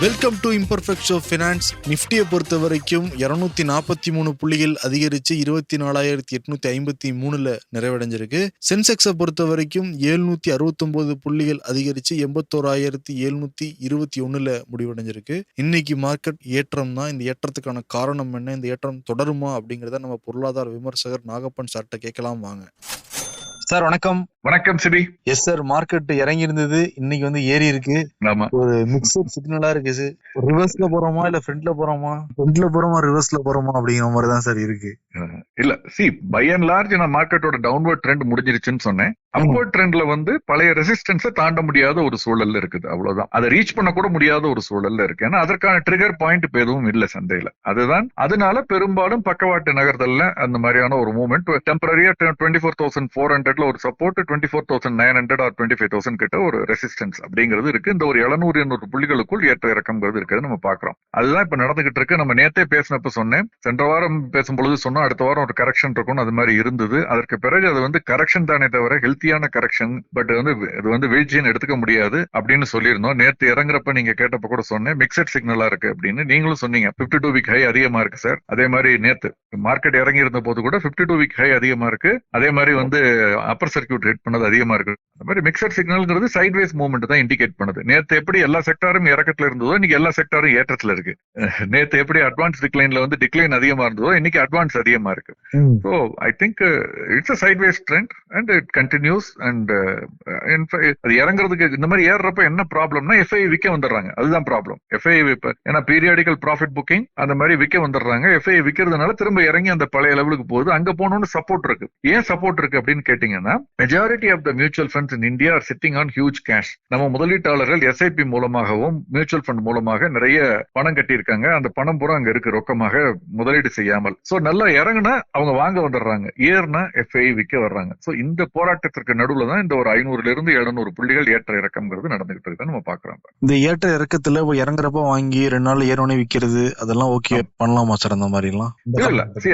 Welcome to imperfect show finance நிஃப்டியை பொறுத்த வரைக்கும் இரநூத்தி நாற்பத்தி மூணு புள்ளிகள் அதிகரித்து இருபத்தி நாலாயிரத்தி எட்நூத்தி ஐம்பத்தி மூணுல நிறைவடைஞ்சிருக்கு. சென்செக்ஸை பொறுத்த வரைக்கும் ஏழ்நூத்தி அறுபத்தொன்பது புள்ளிகள் அதிகரித்து எண்பத்தோராயிரத்தி எழுநூத்தி இருபத்தி ஒண்ணுல முடிவடைஞ்சிருக்கு. இன்னைக்கு மார்க்கெட் ஏற்றம் தான். இந்த ஏற்றத்துக்கான காரணம் என்ன? இந்த ஏற்றம் தொடருமா அப்படிங்கிறத நம்ம பொருளாதார விமர்சகர் நாகப்பன் சார்ட்ட கேட்கலாம் வாங்க. சார் வணக்கம். வணக்கம் சிபி. எஸ் சார் மார்க்கெட் இறங்கி இருந்தது இன்னைக்கு வந்து ஏறி இருக்கு. ஒரு மிக்சட் சிக்னலா இருக்கு ரிவர்ஸ்ல போறோமா இல்ல ஃப்ரண்ட்ல போறோமா? ஃப்ரண்ட்ல போறோமா ரிவர்ஸ்ல போறோமா அப்படிங்கிற மாதிரி தான் சார் இருக்கு. இல்ல. சி பை அண்ட் லார்ஜ் நான் மார்க்கெட்டோட டவுன்வர்ட் ட்ரெண்ட் முடிஞ்சிருச்சுன்னு சொன்னேன். அப்வர்ட் ட்ரெண்ட்ல வந்து பழைய ரெசிஸ்டன்ஸை தாண்ட முடியாத ஒரு சூழல்ல இருக்குது. அவ்வளவுதான். அதை ரீச் பண்ண கூட முடியாத ஒரு சூழல்ல இருக்கு. ஏன்னா அதற்கான ட்ரிகர் பாயிண்ட் இப்ப எதுவும் இல்ல சந்தையில. அதுதான். அதனால பெரும்பாலும் பக்கவாட்டு நகர்தல்ல அந்த மாதிரியான ஒரு மூவ்மெண்ட் டெம்பரரியா டுவெண்ட்டி ஃபோர் தௌசண்ட் ஃபோர் ஹண்ட்ரட்ல ஒரு support twenty four thousand nine hundred or twenty five thousand கிட்ட ஒரு ரெசிஸ்டன்ஸ் அப்படிங்கிறது இருக்கு. இந்த ஒரு எழுநூறு எண்ணூறு புள்ளிகளுக்குள் ஏற்ற இறக்கம்ங்கிறது இருக்கிறது நம்ம பாக்குறோம் அதுதான் இப்ப நடந்துகிட்டு இருக்கு. நம்ம நேத்தே பேசினப்ப சொன்னேன். சென்ற வாரம் பேசும்பொழுது சொன்னோம் அடுத்த வாரம் ஒரு கரெக்ஷன் இருக்கும் அது மாதிரி இருந்தது. அதற்கு பிறகு அது வந்து கரெக்ஷன் தானே தவிர ஹெல்த்தியான கரெக்ஷன் பட் வந்து இது வந்து வீழ்ச்சின்னு எடுத்துக்க முடியாது அப்படின்னு சொல்லியிருந்தோம். நேத்து இறங்குறப்ப நீங்க கேட்டப்ப கூட சொன்னேன் மிக்சட் சிக்னலா இருக்கு அப்படின்னு. நீங்களும் சொன்னீங்க 52 டூ வீக் ஹை அதிகமா இருக்கு சார் அதே மாதிரி நேத்து மார்க்கெட் இறங்கி இருந்த போது கூட 52 டூ வீக் ஹை அதிகமா இருக்கு. அதே மாதிரி வந்து அப்பர் சர்க்கியூட் ஹிட் பண்ணது அதிகமா இருக்கு. அந்த மாதிரி மிக்சட் சிக்னல்ங்கிறது சைட்வேஸ் மூவ்மெண்ட் தான் இண்டிகேட் பண்ணுது. நேத்து எப்படி எல்லா செக்டாரும் இறக்கத்துல இருந்ததோ இன்னைக்கு எல்லா செக்டாரும் ஏற்றத்துல இருக்கு. நேத்து எப்படி அட்வான்ஸ் டிக்ளைன்ல வந்து டிக்ளைன் அதிகமா இருந்ததோ இன்னைக்கு அட்வான்ஸ் அதிகமா இருக்கு. So I think it's a sideways trend and it continues and அது இறங்குறதுக்கு இந்த மாதிரி ஏறுறப்ப என்ன ப்ராப்ளம்னா எஃப்ஐ விற்க வந்துடுறாங்க. அதுதான் ப்ராப்ளம் எஃப்ஐ ஏன்னா பீரியாடிக்கல் ப்ராஃபிட் புக்கிங் அந்த மாதிரி விற்க வந்துடுறாங்க. எஃப்ஐ விற்கிறதுனால திரும்ப இறங்கி அந்த பழைய லெவலுக்கு போகுது. அங்க போனோம்னு சப்போர்ட் இருக்கு. ஏன் சப்போர்ட் இருக்கு அப்படின்னு கேட்டீங்கன்னா majority of the mutual funds in India are sitting on huge cash நம்ம முதலீட்டாளர்கள் எஸ்ஐபி மூலமாகவும் மியூச்சுவல் ஃபண்ட் மூலமாக நிறைய பணம் கட்டியிருக்காங்க. அந்த பணம் பூரா அங்க இருக்கு ரொக்கமாக முதலீடு செய்யாமல். சோ நல்லா இறங்குனா அவங்க வாங்க வந்துடுறாங்க. ஏறுனா எஃப்ஐ விற்க வர்றாங்க. சோ இந்த போராட்டத்திற்கு நடுவுல தான் இந்த ஒரு ஐநூறுல இருந்து எழுநூறு புள்ளிகள் ஏற்ற இறக்கம்ங்கிறது நடந்துகிட்டு இருக்கு. நம்ம பாக்குறோம் இந்த ஏற்ற இறக்கத்துல இறங்குறப்ப வாங்கி ரெண்டு நாள் ஏறோனே விக்கிறது அதெல்லாம் ஓகே பண்ணலாமா சார் அந்த மாதிரி எல்லாம் இல்ல. அது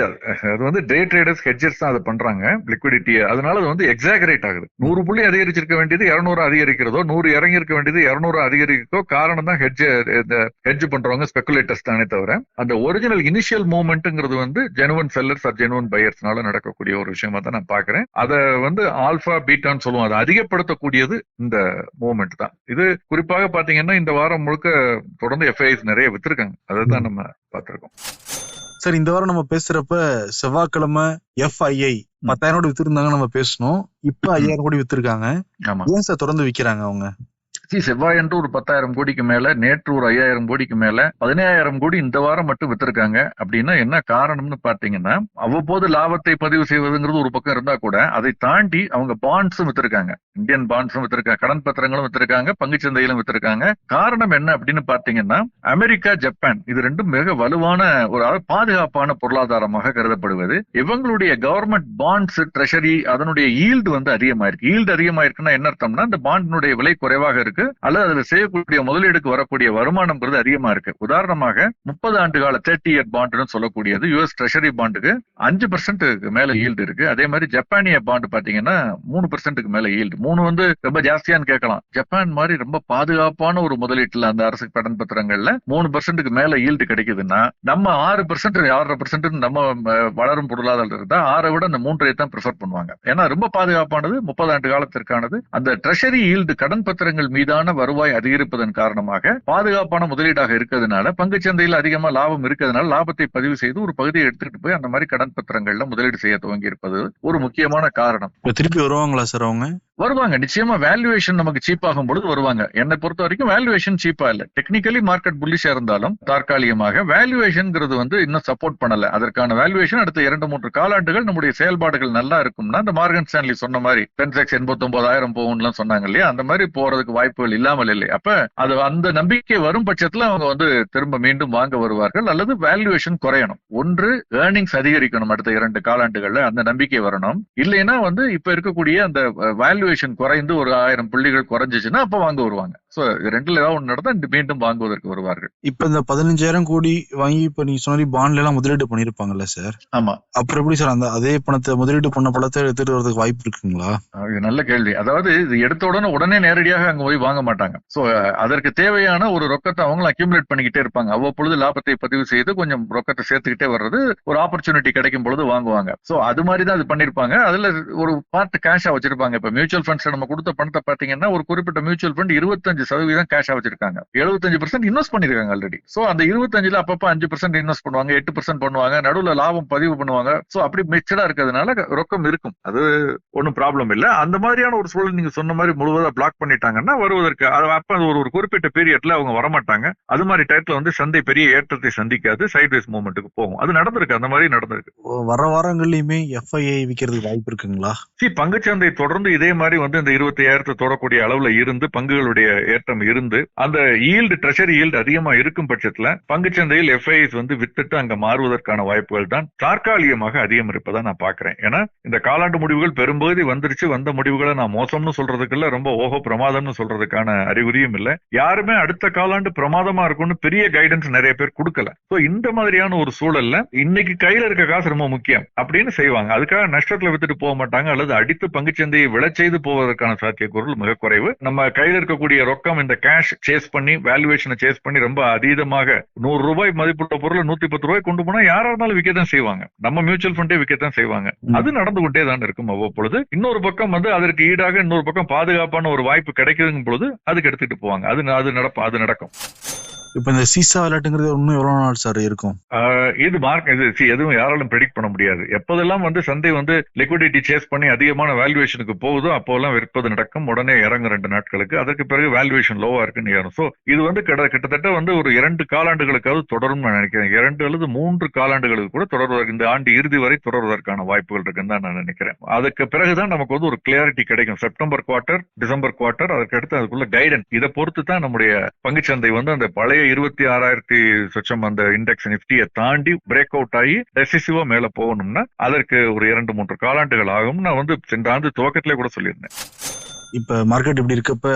அது வந்து டே ட்ரேடர்ஸ் ஹெட்ஜர்ஸ் தான் அதை பண்றாங்க. லிக்விடிட்டி அதனால அது வந்து எக்ஸாகரேட் ஆகுது. நூறு புள்ளி அதிகரிச்சிருக்க வேண்டியது இருநூறு அதிகரிக்கிறதோ நூறு இறங்கி இருக்க வேண்டியது இருநூறு அதிகரிக்கிறதோ காரணம் தான் ஹெட்ஜ் இந்த ஹெட்ஜ் பண்றவங்க ஸ்பெகுலேட்டர்ஸ் தானே தவிர அந்த ஒரிஜினல் இனிஷியல் மூவ்மெண்ட்ங்கிறது வந்து ஜெனுவன் செல்லர்ஸ் ஆர் ஜெனுவன் பையர்ஸ்னால நடக்கக்கூடிய ஒரு விஷயமா தான் நான் பாக்குறேன் அதை வந்து ஆல்பா பீட்டான்னு சொல்லுவோம். அதை அதிகப்படுத்தக்கூடியது இந்த மூவ்மெண்ட் தான். இது குறிப்பாக பாத்தீங்கன்னா இந்த வாரம் முழுக்க தொடர்ந்து எஃப்ஐஎஸ் நிறைய வித்திருக்காங்க. அதை தான் நம்ம பார்த்திருக்கோம். சார் இந்த வாரம் நம்ம பேசுறப்ப செவ்வாய்க்கிழமை எஃப்ஐஐ பத்தாயிரம் கோடி வித்திருந்தாங்க நம்ம பேசணும். இப்ப ஐயாயிரம் கோடி வித்திருக்காங்க. ஏன் சார் தொடர்ந்து விக்கிறாங்க அவங்க? சி செவ்வாயன்று ஒரு பத்தாயிரம் கோடிக்கு மேல நேற்று ஒரு ஐயாயிரம் கோடிக்கு மேல பதினாயிரம் கோடி இந்த வாரம் மட்டும் வித்திருக்காங்க. அப்படின்னா என்ன காரணம்னு பாத்தீங்கன்னா அவ்வப்போது லாபத்தை பதிவு செய்வதுங்கிறது ஒரு பக்கம் இருந்தா கூட அதை தாண்டி அவங்க பாண்ட்ஸும் வித்திருக்காங்க. இந்தியன் பாண்ட்ஸும் வித்திருக்காங்க கடன் பத்திரங்களும் வித்திருக்காங்க பங்குச்சந்தையிலும் வித்திருக்காங்க. காரணம் என்ன அப்படின்னு பாத்தீங்கன்னா அமெரிக்கா ஜப்பான் இது ரெண்டும் மிக வலுவான ஒரு பாதுகாப்பான பொருளாதாரமாக கருதப்படுவது. இவங்களுடைய கவர்மெண்ட் பாண்ட்ஸ் ட்ரெஷரி அதனுடைய ஈல்டு வந்து அதிகமாயிருக்கு. ஈல்டு அதிகமாயிருக்குன்னா என்ன அர்த்தம்னா இந்த பாண்டினுடைய விலை குறைவாக இருக்கு. இருக்கு அல்லது அதுல செய்யக்கூடிய முதலீடுக்கு வரக்கூடிய வருமானம்ங்கிறது அதிகமா இருக்கு. உதாரணமாக முப்பது ஆண்டு கால தேர்ட்டி இயர் பாண்டுன்னு சொல்லக்கூடியது யூஎஸ் ட்ரெஷரி பாண்டுக்கு அஞ்சு பர்சன்ட்டுக்கு மேல ஈல்டு இருக்கு. அதே மாதிரி ஜப்பானிய பாண்டு பாத்தீங்கன்னா மூணு பர்சன்ட்டுக்கு மேல ஈல்டு மூணு வந்து ரொம்ப ஜாஸ்தியான்னு கேட்கலாம். ஜப்பான் மாதிரி ரொம்ப பாதுகாப்பான ஒரு முதலீட்டுல அந்த அரசு கடன் பத்திரங்கள்ல மூணு பர்சன்ட்டுக்கு மேல ஈல்டு கிடைக்குதுன்னா நம்ம ஆறு பர்சன்ட் ஆறரை பர்சன்ட் நம்ம வளரும் பொருளாதாரம் இருந்தா ஆறை விட அந்த மூன்றை தான் ப்ரிஃபர் பண்ணுவாங்க. ஏன்னா ரொம்ப பாதுகாப்பானது முப்பது ஆண்டு காலத்திற்கானது. அந்த ட்ரெஷரி ஈல்டு கடன் பத்திரங்கள் மீது மீதான வருவாய் அதிகரிப்பதன் காரணமாக பாதுகாப்பான முதலீடாக இருக்கிறதுனால பங்குச்சந்தையில் அதிகமா லாபம் இருக்கிறதுனால லாபத்தை பதிவு செய்து ஒரு பகுதியை எடுத்துக்கிட்டு போய் அந்த மாதிரி கடன் பத்திரங்கள்ல முதலீடு செய்ய துவங்கி இருப்பது ஒரு முக்கியமான காரணம். திருப்பி வருவாங்களா சார் அவங்க? வருவாங்க. நிச்சயமா வேல்யூவேஷன் நமக்கு சீப் ஆகும் பொழுது வருவாங்க. என்னை பொறுத்த வரைக்கும் வேல்யூவேஷன் சீப்பா இல்ல. டெக்னிக்கலி மார்க்கெட் புல்லிஷா இருந்தாலும் தற்காலிகமாக வேல்யூவேஷன்ங்கிறது வந்து இன்னும் சப்போர்ட் பண்ணல. அதற்கான வேல்யூவேஷன் அடுத்த இரண்டு மூன்று காலாண்டுகள் நம்முடைய செயல்பாடுகள் நல்லா இருக்கும்னா இந்த மார்கன் ஸ்டான்லி சொன்ன மாதிரி பென்செக்ஸ் எண்பத்தி ஒன்பதாயிரம் போகும்லாம் சொன்னாங்க இல்லையா? அந்த மாதிரி போறதுக்கு வாய்ப்புகள் இல்லாமல் இல்லை. அப்ப அது அந்த நம்பிக்கை வரும் பட்சத்துல அவங்க வந்து திரும்ப மீண்டும் வாங்க வருவார்கள். அல்லது வேல்யூவேஷன் குறையணும். ஒன்று ஏர்னிங்ஸ் அதிகரிக்கணும் அடுத்த இரண்டு காலாண்டுகள்ல அந்த நம்பிக்கை வரணும். இல்லைன்னா வந்து இப்ப இருக்கக்கூடிய அந்த வேல்யூவேஷன் குறைந்து ஒரு ஆயிரம் புள்ளிகள் குறைஞ்சிச்சுன்னா அப்ப வாங்க வருவாங்க. சோ ரெண்டுல ஏதாவது ஒன்று நடந்தா மீண்டும் வாங்குவதற்கு வருவார்கள். இப்ப இந்த பதினஞ்சாயிரம் கோடி வாங்கி இப்ப நீங்க சொன்ன பாண்ட்ல எல்லாம் முதலீடு பண்ணிருப்பாங்கல்ல சார்? ஆமா. அப்புறம் எப்படி சார் அந்த அதே பணத்தை முதலீடு பண்ண பணத்தை எடுத்துட்டு வரதுக்கு வாய்ப்பு இருக்குங்களா? நல்ல கேள்வி. அதாவது இது எடுத்த உடனே உடனே நேரடியாக அங்க போய் வாங்க மாட்டாங்க. சோ அதற்கு தேவையான ஒரு ரொக்கத்தை அவங்க அக்யூமுலேட் பண்ணிக்கிட்டே இருப்பாங்க. அவ்வப்பொழுது லாபத்தை பதிவு செய்து கொஞ்சம் ரொக்கத்தை சேர்த்துக்கிட்டே வர்றது ஒரு ஆப்பர்ச்சுனிட்டி கிடைக்கும் பொழுது வாங்குவாங்க. சோ அது மாதிரி தான் அது பண்ணிருப்பாங்க அதுல ஒரு பார்ட் கேஷா வச்சிருப்பாங்க. இப்ப மியூச்சுவல் ஃபண்ட்ஸ் நம்ம கொடுத்த பணத்தை பாத்தீங்கன்னா ஒரு குறிப்பிட்ட மியூச்சுவல் ஃபண்ட் இருபத்தஞ்சு சதவீதம் கேஷா வச்சிருக்காங்க. எழுபத்தஞ்சு பர்சன்ட் இன்வெஸ்ட் பண்ணிருக்காங்க ஆல்ரெடி சோ அந்த இருபத்தஞ்சுல அப்பப்ப அஞ்சு பர்சன்ட் இன்வெஸ்ட் பண்ணுவாங்க எட்டு பர்சன்ட் பண்ணுவாங்க நடுவுல லாபம் பதிவு பண்ணுவாங்க. சோ அப்படி மிச்சடா இருக்கிறதுனால ரொக்கம் இருக்கும். அது ஒன்றும் ப்ராப்ளம் இல்ல. அந்த மாதிரியான ஒரு சூழல் நீங்க சொன்ன மாதிரி முழுவதா பிளாக் பண்ணிட்டாங்கன்னா வருவதற்கு அப்ப ஒரு ஒரு குறிப்பிட்ட பீரியட்ல அவங்க வரமாட்டாங்க. அது மாதிரி டயத்துல வந்து சந்தை பெரிய ஏற்றத்தை சந்திக்காது. சைட்வேஸ் மூவ்மெண்ட்டுக்கு போகும். அது நடந்திருக்கு. அந்த மாதிரி நடந்திருக்கு. வர வாரங்கள்லயுமே எஃப்ஐஐ விக்கிறதுக்கு வாய்ப்பு இருக்குங்களா? சி பங்குச்சந்தை தொடர்ந்து இதே மாதிரி வந்து இந்த இருபத்தி ஆயிரத்தை தொடக்கூடிய அளவுல இருந்து பங்குகளுடைய ஏற்றம் இருந்து அந்த ஈல்டு ட்ரெஷரி ஈல்டு அதிகமா இருக்கும் பட்சத்துல பங்குச்சந்தையில் எஃப்ஐஎஸ் வந்து வித்துட்டு அங்க மாறுவதற்கான வாய்ப்புகள் தான் தற்காலிகமாக அதிகம் இருப்பதா நான் பாக்குறேன் ஏன்னா இந்த காலாண்டு முடிவுகள் பெரும்பகுதி வந்துருச்சு. வந்த முடிவுகளை நான் மோசம்னு சொல்றதுக்கு இல்ல ரொம்ப ஓஹோ பிரமாதம்னு சொல்றதுக்கான அறிகுறியும் இல்ல. யாருமே அடுத்த காலாண்டு பிரமாதமா இருக்கும்னு பெரிய கைடன்ஸ் நிறைய பேர் கொடுக்கல. சோ இந்த மாதிரியான ஒரு சூழல்ல இன்னைக்கு கையில இருக்க காசு ரொம்ப முக்கியம் அப்படின்னு செய்வாங்க. அதுக்காக நஷ்டத்துல வித்துட்டு போக மாட்டாங்க அல்லது அடித்து பங்குச்சந்தையை விழச் செய்து போவதற்கான சாத்தியக்கூறுகள் மிக குறைவு. நம்ம கையில இருக்கக்கூடிய ரொக்கம் இந்த கேஷ் சேஸ் பண்ணி வேல்யூவேஷனை சேஸ் பண்ணி ரொம்ப அதீதமாக நூறு ரூபாய் மதிப்புள்ள பொருளை நூத்தி பத்து ரூபாய் கொண்டு போனா யாரா இருந்தாலும் விற்கத்தான் செய்வாங்க. நம்ம மியூச்சுவல் ஃபண்டே விற்கத்தான் செய்வாங்க. அது நடந்து கொண்டே தான் இருக்கும் அவ்வப்பொழுது. இன்னொரு பக்கம் வந்து அதற்கு ஈடாக இன்னொரு பக்கம் பாதுகாப்பான ஒரு வாய்ப்பு கிடைக்குதுங்கும் பொழுது அதுக்கு எடுத்துட்டு போவாங்க. அது அது நடப்ப அது நடக்கும். இப்ப இந்த சீசா விளையாட்டுங்கிறது இன்னும் எவ்வளவு நாள் சார் இருக்கும்? இது மார்க் இது எதுவும் யாராலும் ப்ரெடிக்ட் பண்ண முடியாது. எப்போதெல்லாம் வந்து சந்தை வந்து லிக்விடிட்டி சேஸ் பண்ணி அதிகமான வேல்யூவேஷனுக்கு போகுதோ அப்போல்லாம் விற்பது நடக்கும். உடனே இறங்கும் ரெண்டு நாட்களுக்கு. அதற்கு பிறகு வேல்யூவேஷன் லோவா இருக்குன்னு ஏறும். சோ இது வந்து கிட்டத்தட்ட வந்து ஒரு இரண்டு காலாண்டுகளுக்காவது தொடரும் நான் நினைக்கிறேன். இரண்டு அல்லது மூன்று காலாண்டுகளுக்கு கூட தொடர்வதற்கு இந்த ஆண்டு இறுதி வரை தொடர்வதற்கான வாய்ப்புகள் இருக்குன்னு தான் நான் நினைக்கிறேன். அதுக்கு பிறகுதான் நமக்கு வந்து ஒரு கிளியாரிட்டி கிடைக்கும். செப்டம்பர் குவார்ட்டர் டிசம்பர் குவார்டர் அதற்கடுத்து அதுக்குள்ள கைடன்ஸ் இதை பொறுத்து தான் நம்முடைய பங்குச்சந்தை வந்து அந்த பழைய இருபத்தி ஆறாயிரத்தி சொச்சம் அந்த இண்டெக்ஸ் நிப்டியை தாண்டி பிரேக் அவுட் ஆகி டெசிசிவா மேல போகணும்னா அதற்கு ஒரு இரண்டு மூன்று காலாண்டுகள் ஆகும். நான் வந்து சென்ற ஆண்டு துவக்கத்திலே கூட சொல்லியிருந்தேன். இப்ப மார்க்கெட் இப்படி இருக்கப்ப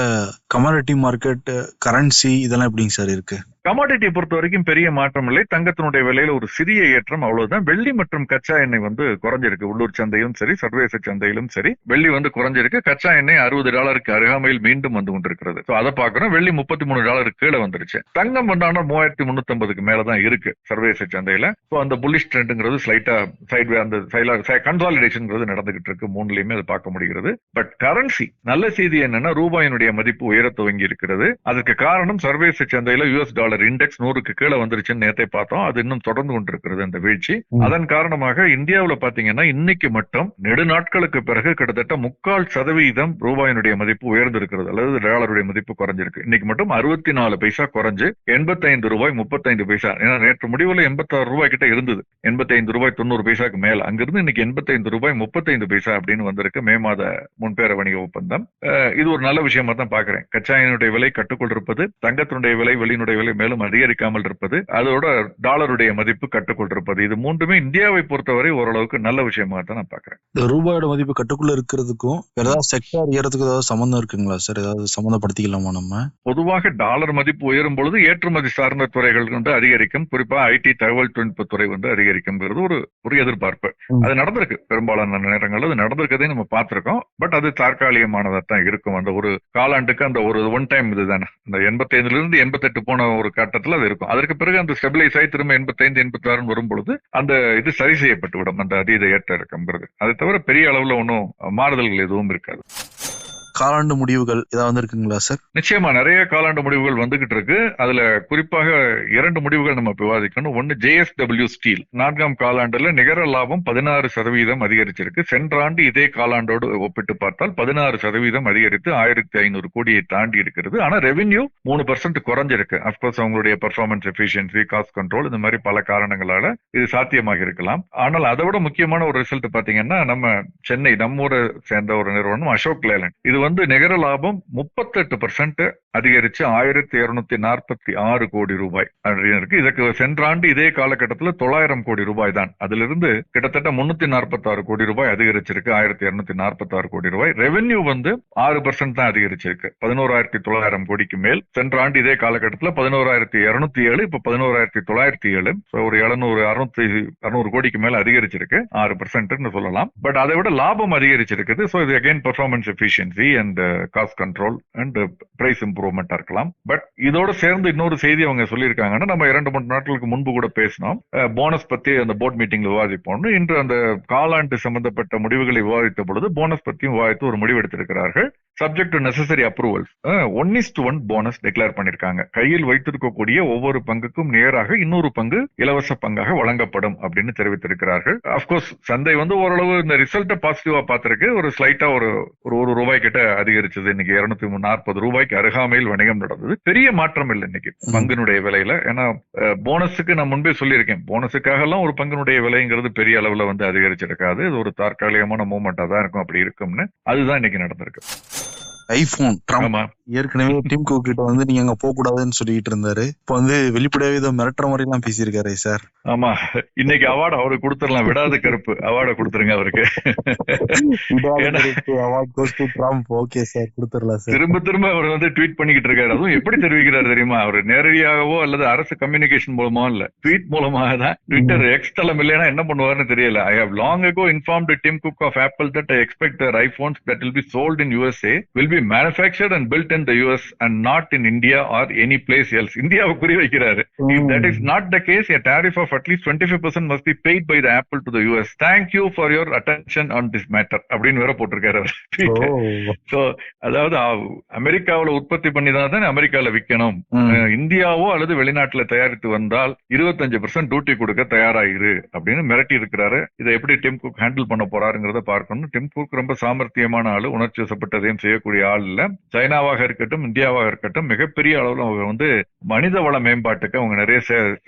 கமாடிட்டி மார்க்கெட் கரன்சி இதெல்லாம் எப்படிங்க சார் இருக்கு? கமாடிட்டி பொறுத்த வரைக்கும் பெரிய மாற்றம் இல்லை. தங்கத்தினுடைய விலையில ஒரு சிறிய ஏற்றம் அவ்வளவுதான். வெள்ளி மற்றும் கச்சா எண்ணெய் வந்து குறைஞ்சிருக்கு. உள்ளூர் சந்தையிலும் சரி சர்வதேச சந்தையிலும் சரி வெள்ளி வந்து குறைஞ்சிருக்கு. கச்சா எண்ணெய் அறுபது டாலருக்கு அருகாமையில் மீண்டும் வந்து கொண்டிருக்கிறது. அதை பாக்குறோம் வெள்ளி முப்பத்தி மூணு டாலருக்கு கீழே வந்துருச்சு. தங்கம் வந்தானா மூவாயிரத்தி முன்னூத்தி ஐம்பதுக்கு மேலதான் இருக்கு சர்வதேச சந்தையில. சோ அந்த புல்லிஷ் ட்ரெண்டுங்கிறது ஸ்லைட்டா சைடு அந்த கன்சாலிடேஷன் நடந்துகிட்டு இருக்கு. மூணுலயுமே அது பார்க்க முடிகிறது. பட் கரன்சி நல்ல செய்தி என்னன்னா ரூபாயினுடைய மதிப்பு உயர துவங்கி இருக்கிறது. அதுக்கு காரணம் சர்வதேச சந்தையில யூஎஸ் டாலர் இண்டெக்ஸ் நூறுக்கு கீழே வந்துருச்சுன்னு நேத்தை பார்த்தோம். அது இன்னும் தொடர்ந்து கொண்டிருக்கிறது அந்த வீழ்ச்சி. அதன் காரணமாக இந்தியாவுல பாத்தீங்கன்னா இன்னைக்கு மட்டும் நெடு நாட்களுக்கு பிறகு கிட்டத்தட்ட முக்கால் சதவீதம் ரூபாயினுடைய மதிப்பு உயர்ந்திருக்கிறது. அல்லது டாலருடைய மதிப்பு குறைஞ்சிருக்கு. இன்னைக்கு மட்டும் அறுபத்தி நாலு பைசா குறைஞ்சு எண்பத்தைந்து ரூபாய் முப்பத்தைந்து பைசா. ஏன்னா நேற்று முடிவுல எண்பத்தாறு ரூபாய் கிட்ட இருந்தது. எண்பத்தைந்து ரூபாய் தொண்ணூறு பைசாக்கு மேல. அங்கிருந்து இன்னைக்கு எண்பத்தைந்து ரூபாய் முப்பத்தைந்து பைசா அப்படின்னு வந்திருக்கு மே மாத முன்பேர வணிக ஒப்பந்தம். இது ஒரு நல்ல விஷயமா தான் பாக்குறேன் கச்சா எண்ணெயுடைய விலை கட்டுக்குள் இருப்பது தங்கத்தினுடைய விலை வெளியினுடைய விலை மேலும் அதிகரிக்காமல் இருப்பது அதோட டாலருடைய மதிப்பு கட்டுக்குள் இருப்பது இது மூன்றுமே இந்தியாவை பொறுத்தவரை ஓரளவுக்கு நல்ல விஷயமா தான் நான் பாக்குறேன் இந்த ரூபாயோட மதிப்பு கட்டுக்குள்ள இருக்கிறதுக்கும் ஏதாவது செக்டார் ஏறதுக்கு ஏதாவது சம்மந்தம் இருக்குங்களா சார் ஏதாவது சம்மந்தப்படுத்திக்கலாமா நம்ம? பொதுவாக டாலர் மதிப்பு உயரும் பொழுது ஏற்றுமதி சார்ந்த துறைகள் வந்து அதிகரிக்கும். குறிப்பா ஐடி தகவல் தொழில்நுட்ப துறை வந்து அதிகரிக்கும்ங்கிறது ஒரு ஒரு எதிர்பார்ப்பு. அது நடந்திருக்கு. பெரும்பாலான நேரங்கள் அது நடந்திருக்கதே நம்ம பார்த்திருக்கோம். பட் அது தற்காலிகமானதா தான் இருக்கும். அந்த ஒரு காலாண்டுக்கு அந்த ஒரு ஒன் டைம் இதுதானே. இந்த எண்பத்தைந்துல இருந்து எண்பத்தெட்டு போன ஒரு கட்டத்துல அது இருக்கும். அதற்கு பிறகு அந்த ஸ்டெபிலைஸ் ஆகி திரும்ப எண்பத்தைந்து எண்பத்தி ஆறு வரும் பொழுது அந்த இது சரி செய்யப்பட்டு விடும் அந்த அதீத ஏற்ற இறக்கம்ங்கிறது. அதை தவிர பெரிய அளவுல ஒன்றும் மாறுதல்கள் எதுவும் இருக்காது. காலாண்டு முடிவுகள் ஏதாவது வந்திருக்குங்களா சார்? நிச்சயமா நிறைய காலாண்டு முடிவுகள் வந்துகிட்டு இருக்கு. அதுல குறிப்பாக இரண்டு முடிவுகள் நம்ம விவாதிக்கணும். ஒன்னு ஜேஎஸ்டபிள்யூ ஸ்டீல் நான்காம் காலாண்டுல நிகர லாபம் பதினாறு சதவீதம் அதிகரிச்சிருக்கு. சென்ற ஆண்டு இதே காலாண்டோடு ஒப்பிட்டு பார்த்தால் பதினாறு சதவீதம் அதிகரித்து ஆயிரத்தி ஐநூறு கோடியை தாண்டி இருக்கிறது. ஆனா ரெவென்யூ மூணு பர்சன்ட் குறைஞ்சிருக்கு. அப்கோர்ஸ் அவங்களுடைய பர்ஃபார்மன்ஸ் எஃபிஷியன்சி காஸ்ட் கண்ட்ரோல் இந்த மாதிரி பல காரணங்களால இது சாத்தியமாக இருக்கலாம். ஆனால் அதை விட முக்கியமான ஒரு ரிசல்ட் பாத்தீங்கன்னா நம்ம சென்னை நம்ம ஊரை சேர்ந்த ஒரு நிறுவனம் அசோக் லேலண்ட். இது வந்து நிகர லாபம் முப்பத்தெட்டு பர்சன்ட் அதிகரிச்சு ஆயிரத்தி இருநூத்தி நாற்பத்தி ஆறு கோடி ரூபாய் இருக்கு. இதுக்கு சென்ற ஆண்டு இதே காலகட்டத்தில் தொள்ளாயிரம் கோடி ரூபாய் தான். அதிலிருந்து கிட்டத்தட்ட முன்னூத்தி நாற்பத்தி ஆறு கோடி ரூபாய் அதிகரிச்சிருக்கு. ஆயிரத்தி இருநூத்தி நாற்பத்தி ஆறு கோடி ரூபாய். ரெவென்யூ வந்து ஆறு பர்சன்ட் தான் அதிகரிச்சிருக்கு. பதினோராயிரத்தி தொள்ளாயிரம் கோடிக்கு மேல். சென்ற ஆண்டு இதே காலகட்டத்தில் பதினோராயிரத்தி இருநூத்தி ஏழு இப்ப பதினோராயிரத்தி தொள்ளாயிரத்தி ஏழு. ஒரு எழுநூறு அறுநூத்தி அறுநூறு கோடிக்கு மேல அதிகரிச்சிருக்கு. ஆறு பர்சன்ட்னு சொல்லலாம். பட் அதை விட லாபம் அதிகரிச்சிருக்குது. ஸோ இது again performance efficiency and cost control and price இம்ப்ரூவ்மெண்டா இருக்கலாம். பட் இதோட சேர்ந்து இன்னொரு செய்தி அவங்க சொல்லியிருக்காங்கன்னா நம்ம இரண்டு மூணு நாட்களுக்கு முன்பு கூட பேசினோம். போனஸ் பத்தி அந்த போர்ட் மீட்டிங்ல விவாதிப்போம்னு. இன்று அந்த காலாண்டு சம்பந்தப்பட்ட முடிவுகளை விவாதித்த பொழுது போனஸ் பத்தியும் விவாதித்து ஒரு முடிவு எடுத்திருக்கிறார்கள். Subject to necessary approvals one is to one bonus declare பண்ணிருக்காங்க. கையில் வைத்திருக்கக்கூடிய ஒவ்வொரு பங்குக்கும் நேராக இன்னொரு பங்கு இலவச பங்காக வழங்கப்படும் அப்படின்னு தெரிவித்திருக்கிறார்கள். அப்கோர்ஸ் சந்தை வந்து ஓரளவு இந்த ரிசல்ட்டை பாசிட்டிவா பார்த்திருக்கு. ஒரு ஸ்லைட்டா ஒரு ஒரு ரூபாய் கிட்ட அதிகரிச்சது. இன்னைக்கு இருநூத்தி நாற்பது ரூபாய்க்கு அருகாமையில் வணிகம் நடந்தது. பெரிய மாற்றம் இல்லை இன்னைக்கு பங்கினுடைய விலையில. ஏன்னா போனஸுக்கு நான் முன்பே சொல்லியிருக்கேன். போனஸுக்காக எல்லாம் ஒரு பங்கினுடைய விலைங்கிறது பெரிய அளவுல வந்து அதிகரிச்சிருக்காது. இது ஒரு தற்காலிகமான மூமெண்டா தான் இருக்கும். அப்படி இருக்கும்னு. அதுதான் இன்னைக்கு நடந்திருக்கு. ஐபோன் ஏற்கனவே டிம் குக் கிட்ட வந்து நீங்க அங்க போக கூடாதுன்னு சொல்லிட்டு இருந்தாரு. இப்ப வந்து வெளிப்படையாவே இதை மிரட்டுற மாதிரி எல்லாம் பேசியிருக்காரு சார். ஆமா. இன்னைக்கு அவார்டு அவருக்கு கொடுத்துடலாம். விடாத கருப்பு. அவார்டை கொடுத்துருங்க அவருக்கு. ஓகே சார் கொடுத்துடலாம் சார் திரும்ப திரும்ப அவர் வந்து ட்வீட் பண்ணிக்கிட்டு இருக்காரு. அதுவும் எப்படி தெரிவிக்கிறார் தெரியுமா? அவர் நேரடியாகவோ அல்லது அரசு கம்யூனிகேஷன் மூலமா இல்ல. ட்வீட் மூலமாக தான் ட்விட்டர் எக்ஸ் தளம் இல்லைன்னா என்ன பண்ணுவாருன்னு தெரியல. I have long informed Tim Cook of Apple that I expect their iPhones that will be sold in USA will be manufactured and built in the US and not in India or any place else. இந்தியாவை குறி வைக்கிறாரு If that is not the case, a tariff of at least 25% must be paid by the Apple to the US. Thank you for your attention on this matter. அப்படின்னு வேற போட்டிருக்காரு. So, அதாவது அமெரிக்காவுல உற்பத்தி பண்ணி தான் அமெரிக்கால விற்கணும் அஹ் இந்தியாவோ அல்லது வெளிநாட்டுல தயாரித்து வந்தால் இருபத்தஞ்சு பர்சன்ட் டியூட்டி கொடுக்க தயாராயிரு அப்படின்னு மிரட்டி இருக்கிறாரு இதை எப்படி டிம் குக் ஹேண்டில் பண்ண போறாருங்கிறத பார்க்கணும் டிம் குக் ரொம்ப சாமர்த்தியமான ஆளு உணர்ச்சி வசப்பட்டதையும் செய்யக்கூடிய ஆள் இல்ல. சைனாவாக இருக்கட்டும் இந்தியாவாக இருக்கட்டும் மிகப்பெரிய அளவுல அவங்க வந்து மனித வள மேம்பாட்டுக்கு அவங்க நிறைய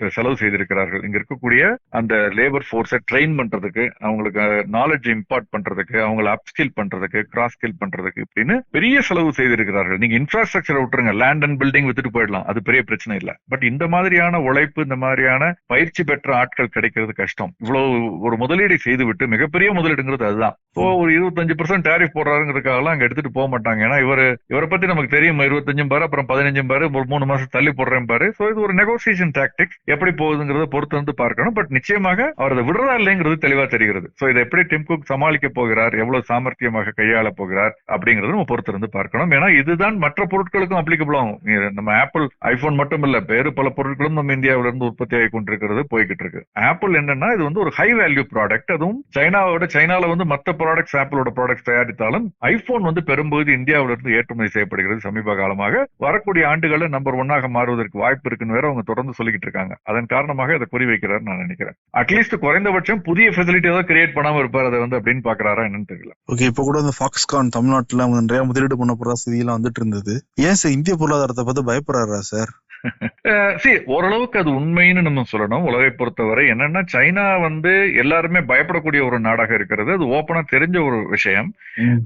செலவு செய்திருக்கிறார்கள். இங்க இருக்கக்கூடிய அந்த லேபர் ஃபோர்ஸை ட்ரெயின் பண்றதுக்கு அவங்களுக்கு நாலேஜ் இம்பார்ட் பண்றதுக்கு அவங்களை அப்ஸ்கில் பண்றதுக்கு கிராஸ் ஸ்கில் பண்றதுக்கு இப்படின்னு பெரிய செலவு செய்திருக்கிறார்கள். நீங்க இன்ஃப்ராஸ்ட்ரக்சர் விட்டுருங்க. லேண்ட் அண்ட் பில்டிங் வித்துட்டு போயிடலாம். அது பெரிய பிரச்சனை இல்லை. பட் இந்த மாதிரியான உழைப்பு இந்த மாதிரியான பயிற்சி பெற்ற ஆட்கள் கிடைக்கிறது கஷ்டம். இவ்வளவு ஒரு முதலீடு செய்துவிட்டு மிகப்பெரிய முதலீடுங்கிறது அதுதான். ஒரு இருபத்தஞ்சு பர்சன்ட் டேரிஃப் போடுறாருங்கிறதுக்காகலாம் அங்க எடுத்துட்டு போக மாட்டாங்க. ஏன்னா இவர் இவரை பத்தி நமக்கு தெரியும்? இருபத்தஞ்சும் பாரு அப்புறம் பதினஞ்சும் பாரு ஒரு மூணு மாசம் தள்ளி போடுறேன் பாரு. சோ இது ஒரு நெகோசியேஷன் டாக்டிக்ஸ் எப்படி போகுதுங்கிறத பொறுத்து வந்து பார்க்கணும். பட் நிச்சயமாக அவர் அதை விடுறதா இல்லைங்கிறது தெளிவா தெரிகிறது. சோ இதை எப்படி டிம் குக் சமாளிக்க போகிறார்? எவ்வளவு சாமர்த்தியமாக கையாள போகிறார்? அப்படிங்கறது நம்ம பொறுத்து இருந்து பார்க்கணும். ஏன்னா இதுதான் மற்ற பொருட்களுக்கும் அப்ளிகபிள் ஆகும். நம்ம ஆப்பிள் ஐபோன் மட்டும் இல்ல வேறு பல பொருட்களும் நம்ம இந்தியாவில இருந்து உற்பத்தி ஆகி கொண்டிருக்கிறது போய்கிட்டு இருக்கு. ஆப்பிள் என்னன்னா இது வந்து ஒரு ஹை வேல்யூ ப்ராடக்ட் அதுவும் சைனாவோட சைனால வந்து மற்ற ப்ராடக்ட்ஸ் ஆப்பிளோட ப்ராடக்ட்ஸ் தயாரித்தாலும் ஐபோன் வந்து பெரும்பகுதி இந்தியா இருந்து ஏற்றுமதி செய்யப்படுகிறது. சமீப காலமாக வரக்கூடிய ஆண்டுகளில் நம்பர் ஒன்னாக மாறுவதற்கு வாய்ப்பு இருக்குன்னு வேற அவங்க தொடர்ந்து சொல்லிக்கிட்டு இருக்காங்க. அதன் காரணமாக இதை குறி வைக்கிறார் நான் நினைக்கிறேன். அட்லீஸ்ட் குறைந்தபட்சம் புதிய ஃபெசிலிட்டி ஏதாவது கிரியேட் பண்ணாம இருப்பார். அதை வந்து அப்படின்னு பாக்குறாரா என்னன்னு தெரியல. ஓகே இப்ப கூட இந்த ஃபாக்ஸ்கான் தமிழ்நாட்டுல அவங்க நிறைய முதலீடு பண்ண போறதா செய்தியெல்லாம் வந்துட்டு இருந்தது. ஏன் சார் இந்திய பொருளாதாரத்தை பார்த்து பயப்படுறாரா சார் சி ஓரளவுக்கு அது உண்மைன்னு நம்ம சொல்லணும். உலகை பொறுத்தவரை என்னன்னா சைனா வந்து எல்லாருமே பயப்படக்கூடிய ஒரு நாடாக இருக்கிறது. அது ஓப்பனா தெரிஞ்ச ஒரு விஷயம்.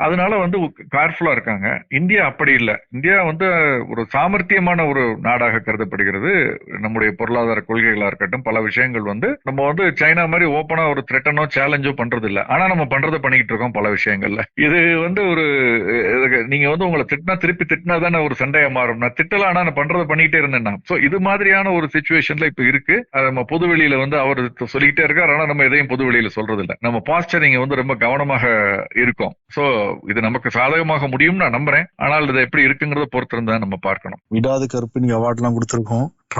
அதனால வந்து கேர்ஃபுல்லா இருக்காங்க. இந்தியா அப்படி இல்லை. இந்தியா வந்து ஒரு சாமர்த்தியமான ஒரு நாடாக கருதப்படுகிறது. நம்முடைய பொருளாதார கொள்கைகளா இருக்கட்டும் பல விஷயங்கள் வந்து நம்ம வந்து சைனா மாதிரி ஓப்பனா ஒரு த்ரெட்டனோ சேலஞ்சோ பண்றது இல்ல ஆனா நம்ம பண்றதை பண்ணிக்கிட்டு இருக்கோம் பல விஷயங்கள்ல. இது வந்து ஒரு நீங்க வந்து உங்களை திட்டினா திருப்பி திட்டினா தானே ஒரு சண்டையா மாறும். நான் திட்டலாம் ஆனா நான் பண்றதை பண்ணிக்கிட்டே இருந்தேன்னா சோ இது மாதிரியான ஒரு சுச்சுவேஷன்ல இப்ப இருக்கு. நம்ம பொது வெளியில வந்து அவர் சொல்லிக்கிட்டே இருக்கார். ஆனா நம்ம எதையும் பொது வெளியில சொல்றது இல்ல நம்ம பாஸ்டரிங் வந்து ரொம்ப கவனமாக இருக்கும். சோ இது நமக்கு சாதகமாக முடியும் நான் நம்புறேன். ஆனால் இது எப்படி இருக்குங்கிறத பொறுத்து இருந்தா நம்ம பார்க்கணும். விடாத கருப்பு. நீங்க அவார்ட் எல்லாம் கொடுத்துருக்கோம்.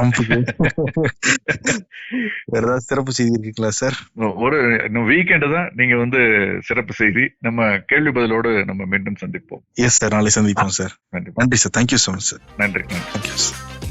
வேற ஏதாவது சிறப்பு செய்தி இருக்குங்களா சார் ஒரு வீக்கெண்ட் தான் நீங்க வந்து சிறப்பு செய்தி. நம்ம கேள்வி பதிலோடு நம்ம மீண்டும் சந்திப்போம். எஸ் சார் நாளை சந்திப்போம் சார் நன்றி நன்றி sir thank you so much sir நன்றி நன்றி. சார்